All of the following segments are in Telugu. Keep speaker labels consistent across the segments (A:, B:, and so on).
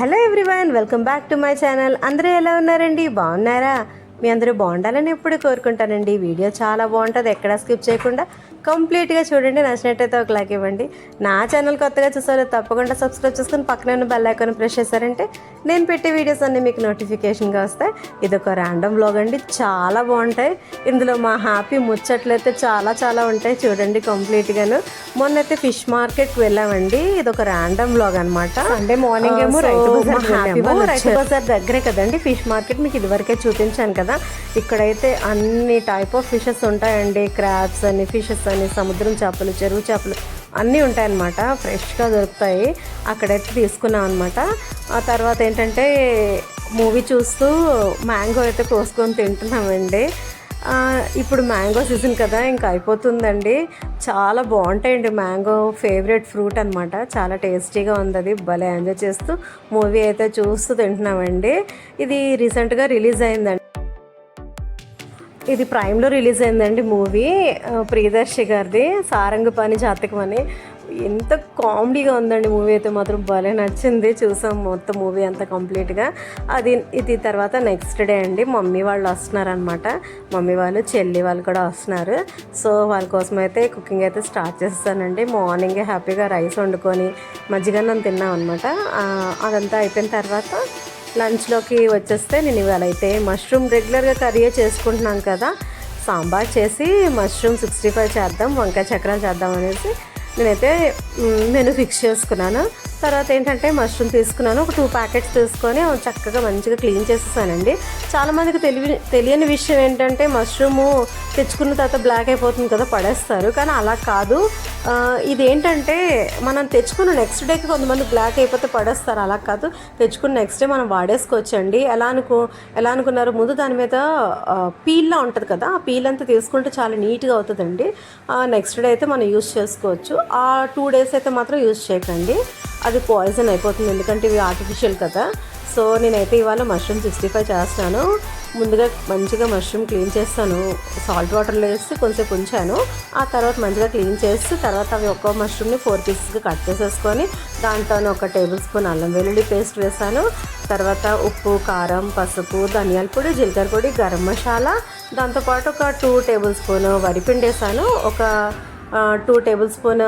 A: Hello everyone welcome back to my channel. అందరూ ఎలా ఉన్నారండి? బాగున్నారా? మీ అందరూ బాగుండాలని ఎప్పుడు కోరుకుంటానండి. వీడియో చాలా బాగుంటుంది ఎక్కడ స్కిప్ చేయకుండా. కంప్లీట్గా చూడండి. నచ్చినట్టయితే ఒక లైక్ ఇవ్వండి. నా ఛానల్ కొత్తగా చూసారో తప్పకుండా సబ్స్క్రైబ్ చేసుకుని పక్కన ఉన్న బెల్ ఐకాన్ ప్రెస్ చేశారంటే నేను పెట్టే వీడియోస్ అన్నీ మీకు నోటిఫికేషన్గా వస్తాయి. ఇది ఒక ర్యాండమ్ బ్లాగ్ అండి. చాలా బాగుంటాయి. ఇందులో మా హ్యాపీ ముచ్చట్లు అయితే చాలా చాలా ఉంటాయి. చూడండి కంప్లీట్గాను మొన్న అయితే ఫిష్ మార్కెట్కి వెళ్ళామండి. ఇది ఒక ర్యాండమ్ బ్లాగ్ అనమాట
B: సండే మార్నింగ్ ఏమో. రైతు
A: బజార్ దగ్గరే కదండి. ఫిష్ మార్కెట్ మీకు ఇదివరకే చూపించాను కదా. ఇక్కడైతే అన్ని టైప్ ఆఫ్ ఫిషెస్ ఉంటాయండి. క్రాబ్స్ అని ఫిషెస్ కానీ సముద్రం చేపలు చెరువు చేపలు అన్నీ ఉంటాయన్నమాట. ఫ్రెష్గా దొరుకుతాయి. అక్కడైతే తీసుకున్నాం అనమాట ఆ తర్వాత ఏంటంటే మూవీ చూస్తూ మ్యాంగో అయితే కోసుకొని తింటున్నామండి. ఇప్పుడు మ్యాంగో సీజన్ కదా ఇంకా అయిపోతుందండి. చాలా బాగుంటాయండి మ్యాంగో. ఫేవరెట్ ఫ్రూట్ అనమాట చాలా టేస్టీగా ఉంది అది. భలే ఎంజాయ్ చేస్తూ మూవీ అయితే చూస్తూ తింటున్నామండి. ఇది రీసెంట్గా రిలీజ్ అయిందండి. ఇది ప్రైమ్లో రిలీజ్ అయిందండి మూవీ. ప్రియదర్శి గారిది సారంగపాణి జాతకం అని. ఎంత కామెడీగా ఉందండి మూవీ అయితే మాత్రం. భలే నచ్చింది. చూసాం మొత్తం మూవీ అంతా కంప్లీట్గా. అది ఇది తర్వాత నెక్స్ట్ డే అండి. మమ్మీ వాళ్ళు వస్తున్నారనమాట మమ్మీ వాళ్ళు చెల్లి వాళ్ళు కూడా వస్తున్నారు. సో వాళ్ళ కోసం అయితే కుకింగ్ అయితే స్టార్ట్ చేస్తానండి. మార్నింగే హ్యాపీగా రైస్ వండుకొని మజ్జిగన్నం తిన్నాం అనమాట అదంతా అయిపోయిన తర్వాత లంచ్లోకి వచ్చేస్తే నేను ఇవాళ అయితే మష్రూమ్ రెగ్యులర్గా కర్రీ చేసుకుంటున్నాను కదా. సాంబార్ చేసి మష్రూమ్ సిక్స్టీ ఫైవ్ చేద్దాం వంకాయ చక్రాలు చేద్దాం అనేసి నేనైతే మెను ఫిక్స్ చేసుకున్నాను. తర్వాత ఏంటంటే మష్రూమ్ తీసుకున్నాను. ఒక టూ ప్యాకెట్స్ తీసుకొని చక్కగా మంచిగా క్లీన్ చేసేసానండి. చాలామందికి తెలివి తెలియని విషయం ఏంటంటే మష్రూము తెచ్చుకున్న తర్వాత బ్లాక్ అయిపోతుంది కదా పడేస్తారు. కానీ అలా కాదు. ఇది ఇదేంటంటే మనం తెచ్చుకున్న నెక్స్ట్ డేకి కొంతమంది బ్లాక్ అయిపోతే పడేస్తారు. అలా కాదు. తెచ్చుకున్న నెక్స్ట్ డే మనం వాడేసుకోవచ్చండి. ఎలా అనుకో ఎలా అనుకున్నారు? ముందు దాని మీద పీల్లా ఉంటుంది కదా ఆ పీల్ అంతా తీసుకుంటే చాలా నీట్గా అవుతుందండి. నెక్స్ట్ డే అయితే మనం యూస్ చేసుకోవచ్చు. ఆ టూ డేస్ అయితే మాత్రం యూస్ చేయకండి. అది పాయిజన్ అయిపోతుంది. ఎందుకంటే ఇవి ఆర్టిఫిషియల్ కదా. సో నేనైతే ఇవాళ మష్రూమ్ సిక్స్టీ ఫైవ్ చేస్తాను ముందుగా మంచిగా మష్రూమ్ క్లీన్ చేస్తాను. సాల్ట్ వాటర్లో వేసి కొంచెంసేపు ఉంచాను. ఆ తర్వాత మంచిగా క్లీన్ చేసి తర్వాత అవి ఒక్క మష్రూమ్ని ఫోర్ పీసెస్గా కట్ చేసేసుకొని దాంట్లో ఒక టేబుల్ స్పూన్ అల్లం వెల్లుల్లి పేస్ట్ వేసాను తర్వాత ఉప్పు కారం పసుపు ధనియాల పొడి జీలకర్ర పొడి గరం మసాలా. దాంతోపాటు ఒక టూ టేబుల్ స్పూన్ వరిపిండి వేసాను ఒక టూ టేబుల్ స్పూన్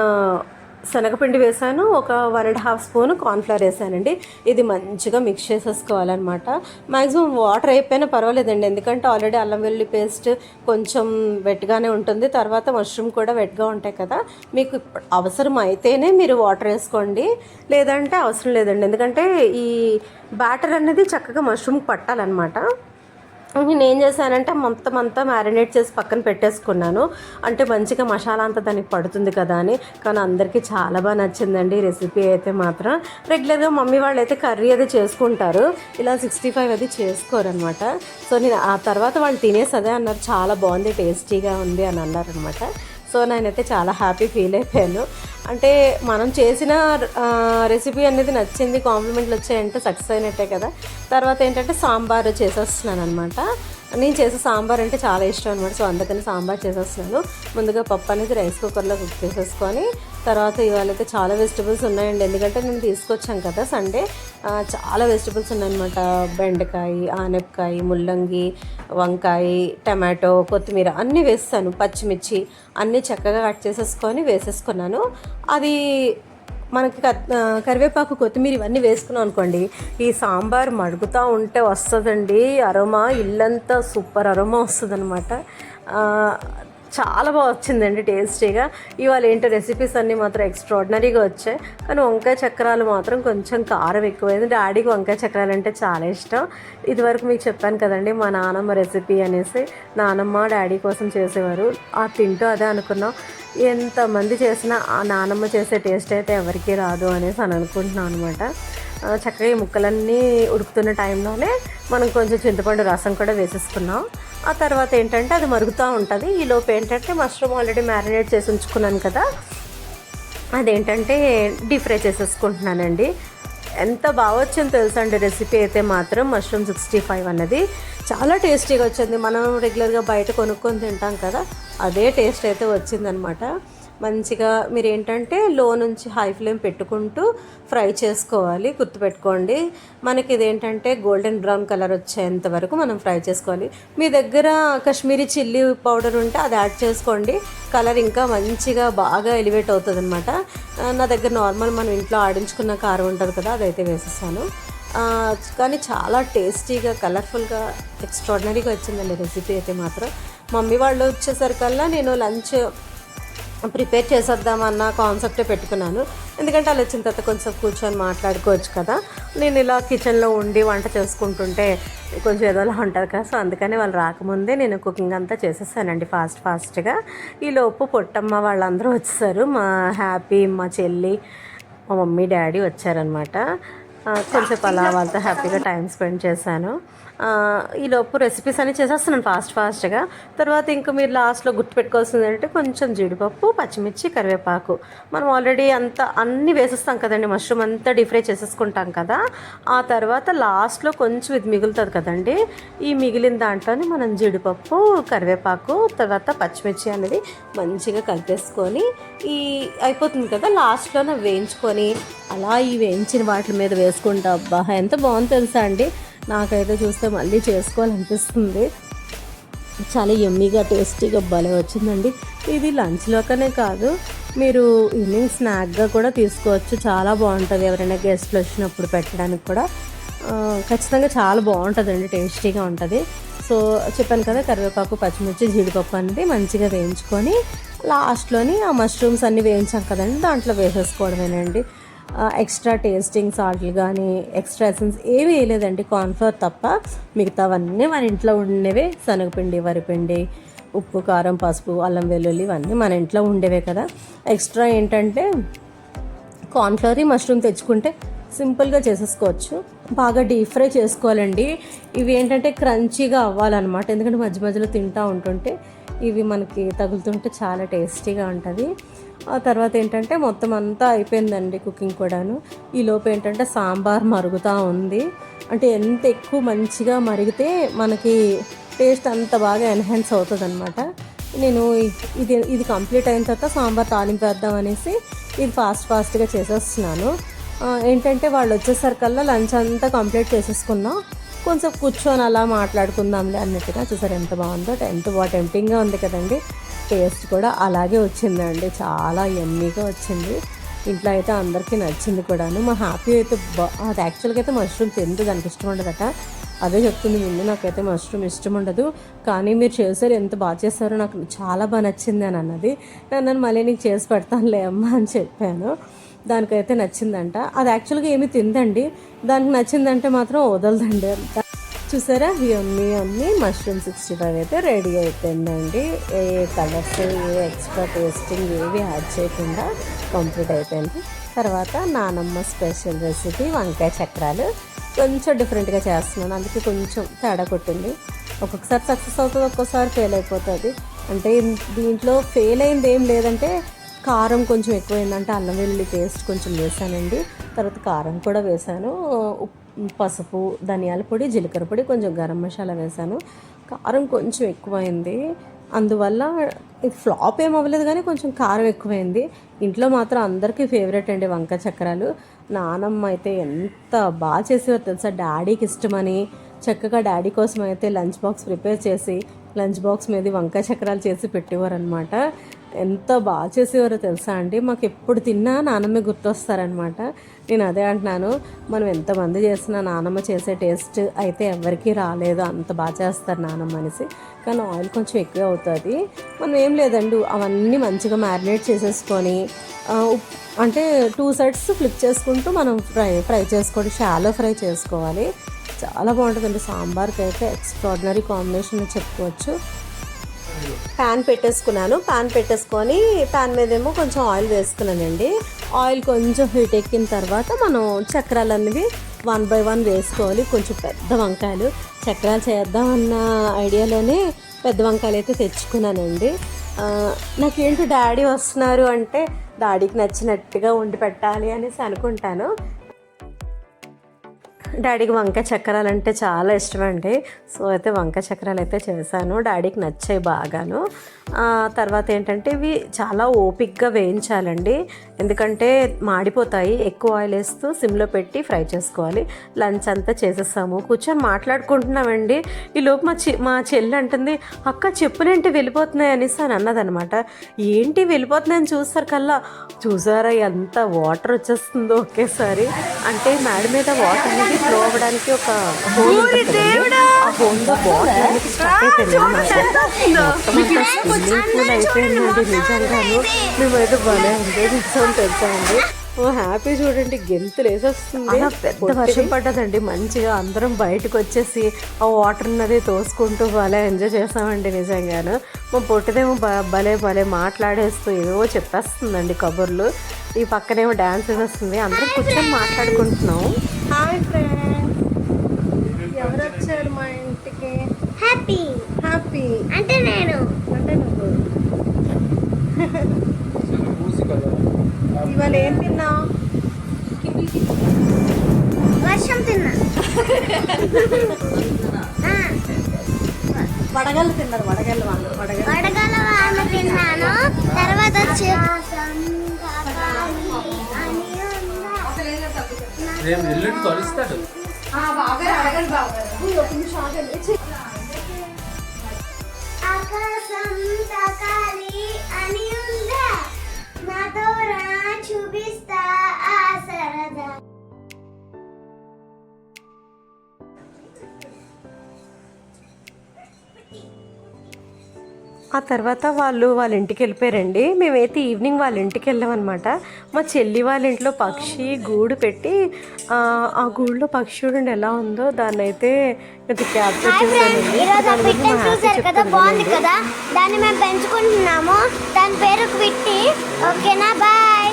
A: శనగపిండి వేసాను ఒక one and half spoon cornflour వేసానండి. ఇది మంచిగా మిక్స్ చేసేసుకోవాలన్నమాట. మ్యాక్సిమం వాటర్ అయిపోయినా పర్వాలేదండి ఎందుకంటే ఆల్రెడీ అల్లం వెల్లుల్లి పేస్ట్ కొంచెం వెట్గానే ఉంటుంది. తర్వాత మష్రూమ్ కూడా వెట్గా ఉంటాయి కదా. మీకు అవసరం అయితేనే మీరు వాటర్ వేసుకోండి. లేదంటే అవసరం లేదండి ఎందుకంటే ఈ బ్యాటర్ అనేది చక్కగా మష్రూమ్ పట్టాలన్నమాట. నేను ఏం చేశానంటే మొత్తం అంతా మ్యారినేట్ చేసి పక్కన పెట్టేసుకున్నాను. అంటే మంచిగా మసాలా అంతా దానికి పడుతుంది కదా అని. కానీ అందరికీ చాలా బాగా నచ్చిందండి రెసిపీ అయితే మాత్రం. రెగ్యులర్గా మమ్మీ వాళ్ళు అయితే కర్రీ అది చేసుకుంటారు. ఇలా సిక్స్టీ ఫైవ్ అది చేసుకోరనమాట సో నేను ఆ తర్వాత వాళ్ళు తినేసి అదే అన్నారు. చాలా బాగుంది టేస్టీగా ఉంది అని అన్నారనమాట సో నేనైతే చాలా హ్యాపీ ఫీల్ అయిపోయాను. అంటే మనం చేసిన రెసిపీ అనేది నచ్చింది కాంప్లిమెంట్లు వచ్చాయంటే సక్సెస్ అయినట్టే కదా. తర్వాత ఏంటంటే సాంబార్ చేసేస్తున్నాను అనమాట నేను చేసే సాంబార్ అంటే చాలా ఇష్టం అనమాట సో అందుకని సాంబార్ చేసేస్తున్నాను. ముందుగా పప్పు అనేది రైస్ కుక్కర్లో కుక్ చేసేసుకొని తర్వాత ఇవాళ అయితే చాలా వెజిటబుల్స్ ఉన్నాయండి. ఎందుకంటే నేను తీసుకొచ్చాం కదా సండే. చాలా వెజిటబుల్స్ ఉన్నాయన్నమాట. బెండకాయ ఆనపకాయ ముల్లంగి వంకాయ టమాటో కొత్తిమీర అన్నీ వేస్తాను. పచ్చిమిర్చి అన్నీ చక్కగా కట్ చేసేసుకొని వేసేసుకున్నాను. అది మనకి కత్- కరివేపాకు కొత్తిమీర ఇవన్నీ వేసుకున్నాం అనుకోండి ఈ సాంబార్ మడుగుతూ ఉంటే వస్తుందండి అరోమా ఇల్లంతా సూపర్ అరోమా వస్తుంది అనమాట చాలా బాగా వచ్చిందండి టేస్టీగా. ఇవాళ ఏంటో రెసిపీస్ అన్నీ మాత్రం ఎక్స్ట్రాడినరీగా వచ్చాయి. కానీ వంకాయ చక్రాలు మాత్రం కొంచెం కారం ఎక్కువైంది. డాడీకి వంకాయ చక్రాలు అంటే చాలా ఇష్టం. ఇదివరకు మీకు చెప్పాను కదండి మా నానమ్మ రెసిపీ అనేసి నానమ్మ డాడీ కోసం చేసేవారు. ఆ తింటూ అదే అనుకున్నాం. ఎంతమంది చేసినా ఆ నానమ్మ చేసే టేస్ట్ అయితే ఎవరికీ రాదు అనేసి అని అనుకుంటున్నాం అనమాట చక్కగా ఈ ముక్కలన్నీ ఉడుకుతున్న టైంలోనే మనం కొంచెం చింతపండు రసం కూడా వేసేసుకున్నాం. ఆ తర్వాత ఏంటంటే అది మరుగుతూ ఉంటుంది. ఈ ఏంటంటే మష్రూమ్ ఆల్రెడీ మ్యారినేట్ చేసి ఉంచుకున్నాను కదా. అదేంటంటే డీప్ ఫ్రై చేసేసుకుంటున్నానండి. ఎంత బాగా వచ్చిందో తెలుసా అండి రెసిపీ అయితే మాత్రం మష్రూమ్ సిక్స్టీ ఫైవ్ అన్నది. చాలా టేస్టీగా వచ్చింది. మనం రెగ్యులర్గా బయట కొనుక్కొని తింటాం కదా. అదే టేస్ట్ అయితే వచ్చిందనమాట. మంచిగా మీరు ఏంటంటే లో నుంచి హై ఫ్లేమ్ పెట్టుకుంటూ ఫ్రై చేసుకోవాలి. గుర్తుపెట్టుకోండి. మనకి ఇదేంటంటే గోల్డెన్ బ్రౌన్ కలర్ వచ్చేంత వరకు మనం ఫ్రై చేసుకోవాలి. మీ దగ్గర కాశ్మీరీ చిల్లీ పౌడర్ ఉంటే అది యాడ్ చేసుకోండి. కలర్ ఇంకా మంచిగా బాగా ఎలివేట్ అవుతుంది అనమాట నా దగ్గర నార్మల్ మనం ఇంట్లో ఆడించుకున్న కారం ఉంటుంది కదా అదైతే వేసేసాను. కానీ చాలా టేస్టీగా కలర్ఫుల్గా ఎక్స్ట్రాడినరీగా వచ్చిందండి రెసిపీ అయితే మాత్రం. మమ్మీ వాళ్ళు వచ్చేసరికల్లా నేను లంచ్ ప్రిపేర్ చేసేద్దామన్న కాన్సెప్టే పెట్టుకున్నాను. ఎందుకంటే అలా వచ్చిన తర్వాత కొంచెం కూర్చొని మాట్లాడుకోవచ్చు కదా. నేను ఇలా కిచెన్లో ఉండి వంట చేసుకుంటుంటే కొంచెం ఏదోలా ఉంటుంది కదా. సో అందుకని వాళ్ళు రాకముందే నేను కుకింగ్ అంతా చేసేసానండి ఫాస్ట్ ఫాస్ట్గా ఈలోపు పొట్టమ్మ వాళ్ళందరూ వచ్చేసారు. మా హ్యాపీ మా చెల్లి మా మమ్మీ డాడీ వచ్చారనమాట కొంచెం అలా వాళ్ళతో హ్యాపీగా టైం స్పెండ్ చేశాను. ఈలోపు రెసిపీస్ అన్నీ చేసేస్తున్నాను ఫాస్ట్ ఫాస్ట్గా తర్వాత ఇంకా మీరు లాస్ట్లో గుర్తుపెట్టుకోవాల్సింది ఏంటంటే కొంచెం జీడిపప్పు పచ్చిమిర్చి కరివేపాకు. మనం ఆల్రెడీ అంత అన్నీ వేసేస్తాం కదండి మష్రూమ్ అంతా డీప్ ఫ్రై చేసేసుకుంటాం కదా. ఆ తర్వాత లాస్ట్లో కొంచెం ఇది మిగులుతుంది కదండి ఈ మిగిలిన దాంట్లోనే మనం జీడిపప్పు కరివేపాకు తర్వాత పచ్చిమిర్చి అనేది మంచిగా కలిపేసుకొని ఈ అయిపోతుంది కదా లాస్ట్లోనే వేయించుకొని అలా ఈ వేయించిన వాటి మీద వేసుకుంటా అబ్బా ఎంత బాగుంది తెలుసా అండి. నాకైతే చూస్తే మళ్ళీ చేసుకోవాలనిపిస్తుంది. చాలా ఎమ్మీగా టేస్టీగా భలే వచ్చిందండి. ఇది లంచ్లోకనే కాదు మీరు ఈవినింగ్ స్నాక్గా కూడా తీసుకోవచ్చు. చాలా బాగుంటుంది ఎవరైనా గెస్ట్లు వచ్చినప్పుడు పెట్టడానికి కూడా. ఖచ్చితంగా చాలా బాగుంటుందండి టేస్టీగా ఉంటుంది. సో చెప్పాను కదా కరివేపాకు పచ్చిమిర్చి జీడిపప్పు అనేది మంచిగా వేయించుకొని లాస్ట్లోని ఆ మష్రూమ్స్ అన్నీ వేయించాం కదండి దాంట్లో వేసేసుకోవడమేనండి. ఎక్స్ట్రా టేస్టింగ్ సాల్ట్లు కానీ ఎక్స్ట్రా ఎసెన్స్ ఏమీ వేయలేదండి. కార్న్ఫ్లవర్ తప్ప మిగతావన్నీ మన ఇంట్లో ఉండేవే. శనగపిండి వరిపిండి ఉప్పు కారం పసుపు అల్లం వెల్లుల్లి ఇవన్నీ మన ఇంట్లో ఉండేవే కదా. ఎక్స్ట్రా ఏంటంటే కార్న్ఫ్లవర్ మష్రూమ్ తెచ్చుకుంటే సింపుల్గా చేసేసుకోవచ్చు. బాగా డీప్ ఫ్రై చేసుకోవాలండి. ఇవి ఏంటంటే క్రంచీగా అవ్వాలన్నమాట. ఎందుకంటే మధ్య మధ్యలో తింటూ ఉంటుంటే ఇవి మనకి తగులుతుంటే చాలా టేస్టీగా ఉంటుంది. ఆ తర్వాత ఏంటంటే మొత్తం అంతా అయిపోయిందండి కుకింగ్ కూడాను. ఈ లోపు ఏంటంటే సాంబార్ మరుగుతూ ఉంది. అంటే ఎంత ఎక్కువ మంచిగా మరిగితే మనకి టేస్ట్ అంత బాగా ఎన్హాన్స్ అవుతుంది అనమాట నేను ఇది ఇది కంప్లీట్ అయిన తర్వాత సాంబార్ తాలింపు వేద్దాం అనేసి ఇది ఫాస్ట్ ఫాస్ట్గా చేసేస్తున్నాను. ఏంటంటే వాళ్ళు వచ్చేసరికల్లా లంచ్ అంతా కంప్లీట్ చేసేసుకున్నాం. కొంచెం కూర్చొని అలా మాట్లాడుకుందాంలే అన్నట్టుగా చూసారు ఎంత బాగుందో. ఎంత బాగా టెంప్టింగ్గా ఉంది కదండి. టేస్ట్ కూడా అలాగే వచ్చిందండి. చాలా ఎమ్మీగా వచ్చింది. ఇంట్లో అయితే అందరికీ నచ్చింది కూడాను. మా హ్యాపీ అయితే బా అది యాక్చువల్గా అయితే మష్రూమ్ తింటే దానికి ఇష్టం ఉండదట. అదే చెప్తుంది ముందు నాకైతే మష్రూమ్ ఇష్టం ఉండదు. కానీ మీరు చేశారు ఎంత బాగా చేశారో నాకు చాలా బాగా నచ్చింది అని అన్నది. నన్ను మళ్ళీ నీకు చేసి పెడతానులే అమ్మా అని చెప్పాను. దానికైతే నచ్చిందంట. అది యాక్చువల్గా ఏమి తిందండి దానికి నచ్చిందంటే మాత్రం వదలదండి. అంత చూసారా? ఇవన్నీ అమ్మి మష్రూమ్ సిక్స్టీ ఫైవ్ అయితే రెడీ అయిపోయిందండి. ఏ కలర్స్ ఏ ఎక్స్ట్రా టేస్టింగ్ ఏవి యాడ్ చేయకుండా కంప్లీట్ అయిపోయింది. తర్వాత నానమ్మ స్పెషల్ రెసిపీ వంకాయ చక్రాలు. కొంచెం డిఫరెంట్గా చేస్తున్నాను. అందుకే కొంచెం తేడా కొట్టింది. ఒక్కొక్కసారి సక్సెస్ అవుతుంది ఒక్కోసారి ఫెయిల్ అయిపోతుంది. అంటే దీంట్లో ఫెయిల్ అయింది ఏం లేదంటే కారం కొంచెం ఎక్కువైందంటే అల్లం వెల్లుల్లి పేస్ట్ కొంచెం వేసానండి. తర్వాత కారం కూడా వేసాను. ఉప్- పసుపు ధనియాల పొడి జీలకర్ర పొడి కొంచెం గరం మసాలా వేసాను. కారం కొంచెం ఎక్కువైంది. అందువల్ల ఇది ఫ్లాప్ ఏం అవ్వలేదు కానీ కొంచెం కారం ఎక్కువైంది. ఇంట్లో మాత్రం అందరికీ ఫేవరెట్ అండి వంకాయ చక్రాలు. నానమ్మ అయితే ఎంత బాగా చేసేవారు తెలుసా? డాడీకి ఇష్టమని. చక్కగా డాడీ కోసం అయితే లంచ్ బాక్స్ ప్రిపేర్ చేసి లంచ్ బాక్స్ మీద వంకాయ చక్రాలు చేసి పెట్టేవారు అనమాట ఎంత బాగా చేసేవారో తెలుసా అండి? మాకు ఎప్పుడు తిన్నా నానమ్మ గుర్తొస్తారనమాట. నేను అదే అంటున్నాను మనం ఎంతమంది చేసినా నానమ్మ చేసే టేస్ట్ అయితే ఎవరికీ రాలేదు అంత బాగా చేస్తారు నానమ్మ అనేసి. కానీ ఆయిల్ కొంచెం ఎక్కువ అవుతుంది. మనం ఏం లేదండి అవన్నీ మంచిగా మ్యారినేట్ చేసేసుకొని అంటే టూ సైడ్స్ ఫ్లిప్ చేసుకుంటూ మనం ఫ్రై ఫ్రై చేసుకోవడం షాలో ఫ్రై చేసుకోవాలి. చాలా బాగుంటుందండి సాంబార్కి అయితే ఎక్స్ట్రాడినరీ కాంబినేషన్ చెప్పుకోవచ్చు. ప్యాన్ పెట్టేసుకున్నాను. ప్యాన్ పెట్టేసుకొని ప్యాన్ మీద ఏమో కొంచెం ఆయిల్ వేసుకున్నానండి. ఆయిల్ కొంచెం హీట్ ఎక్కిన తర్వాత మనం చక్రాలు అనేవి వన్ బై వన్ వేసుకోవాలి. కొంచెం పెద్ద వంకాయలు. చక్రాలు చేద్దామన్న ఐడియాలోనే పెద్ద వంకాయలు అయితే తెచ్చుకున్నానండి నాకేంటి డాడీ వస్తున్నారు అంటే డాడీకి నచ్చినట్టుగా వండి పెట్టాలి అనేసి అనుకుంటాను. డాడీకి వంకాయ చక్రాలు అంటే చాలా ఇష్టం అండి సో అయితే వంకాయ చక్రాలు అయితే చేశాను. డాడీకి నచ్చాయి బాగాను. తర్వాత ఏంటంటే ఇవి చాలా ఓపిక్గా వేయించాలండి. ఎందుకంటే మాడిపోతాయి. ఎక్కువ ఆయిల్ వేస్తూ సిమ్లో పెట్టి ఫ్రై చేసుకోవాలి. లంచ్ అంతా చేసేసాము కూర్చొని మాట్లాడుకుంటున్నామండి. ఈ లోపు మా చె మా చెల్లి అంటుంది అక్క చెప్పులేంటి వెళ్ళిపోతున్నాయి? అనేసి అని అన్నదనమాట. ఏంటి వెళ్ళిపోతున్నాయని చూస్తారు కల్లా. చూసారా ఎంత వాటర్ వచ్చేస్తుందో ఒకేసారి. అంటే మేడ మీద వాటర్ అనేది ఫ్లో అవ్వడానికి ఒక హోల్ ఉంటుంది కదండి. ఆ హోల్లో వాటర్ అనేది స్టక్ అయిపోయింది. మొత్తం అంతా పూల్ అయిపోయిందండి నిజంగాను మేమైతే భలే ఎంజాయ్ చేసాం తెలుసండి ఓ హ్యాపీ చూడండి గెంతులు వేసేస్తుంది. పెద్ద వర్షం పడ్డదండి మంచిగా అందరం బయటకు వచ్చేసి ఆ వాటర్ ఉన్నది తోసుకుంటూ భలే ఎంజాయ్ చేసామండి నిజంగాను. మా పొట్టిదేమో బ- భలే భలే మాట్లాడేస్తూ ఏవో చెప్పేస్తుందండి కబుర్లు. ఈ పక్కనేమో డ్యాన్స్ వేసేస్తుంది. అందరం కూర్చొని మాట్లాడుకుంటున్నాం.
B: Hi friends. ఎవరు వచ్చారు వడగళ్ళు తిన్నారు వడగళ్ళు వాళ్ళు వడగళ్ళు.
C: వాన తిన్నాను. తర్వాత వచ్చి
D: రేపు ఎల్లుండి కలుస్తాడు
C: ఆకాశం తాకాలి అని ఉందా? నాతో రా చూపిస్తా. ఆ
A: తర్వాత వాళ్ళు వాళ్ళ ఇంటికి వెళ్ళిపోయారండి. మేమైతే ఈవినింగ్ వాళ్ళ ఇంటికి వెళ్ళామన్నమాట. మా చెల్లి వాళ్ళ ఇంట్లో పక్షి గూడు పెట్టి ఆ, గూడులో పక్షి చూడండి ఎలా ఉందో దాన్ని అయితే క్యాప్చర్
C: కదా బాగుంది. కదా? దాన్ని మేము పెంచుకుంటున్నాము. దాని పేరు క్విట్టి. ఓకేనా? బాయ్.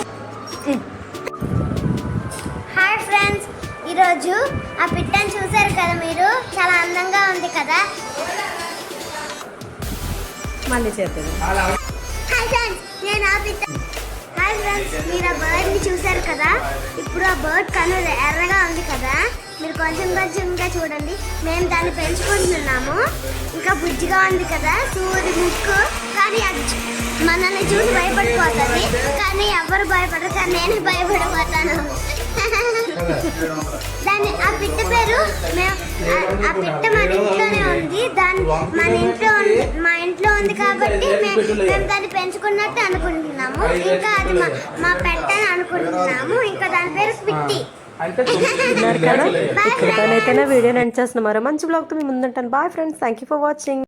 C: హాయ్ ఫ్రెండ్స్ ఈరోజు ఆ పిట్టని చూసారు కదా మీరు? చాలా అందంగా ఉంది కదా?
B: మళ్ళీ చేద్దాం.
C: హాయ్ ఫ్రెండ్స్ నేను హాయ్ ఫ్రెండ్స్ మీరు ఆ బర్డ్ని చూసారు కదా? ఇప్పుడు ఆ బర్డ్ కన్ను ఎర్రగా ఉంది కదా? మీరు కొంచెం కొంచెంగా చూడండి. మేము దాన్ని పెంచుకుంటున్నాము. ఇంకా బుజ్జిగా ఉంది కదా? సూది ముక్కు. కానీ అది మనల్ని చూసి భయపడిపోతుంది. కానీ ఎవరు భయపడరు కానీ నేను భయపడిపోతాను దాని ఆ పిట్ట పేరు ఆ- పిట్ట మన ఇంట్లోనే ఉంది. దాని మన ఇంట్లో ఉంది. మా ఇంట్లో ఉంది కాబట్టి మేము దాన్ని పెంచుకున్నట్టు అనుకుంటున్నాము. ఇంకా అది మా మా పెట్ట అని అనుకుంటున్నాము. ఇంకా దాని పేరు పిట్టి.
A: విన్నారు కదా వీడియో ఎండ్ చేస్తున్నాం. మరో మంచి బ్లాగ్తో మీ ముందుంటాను. Bye friends thank you for watching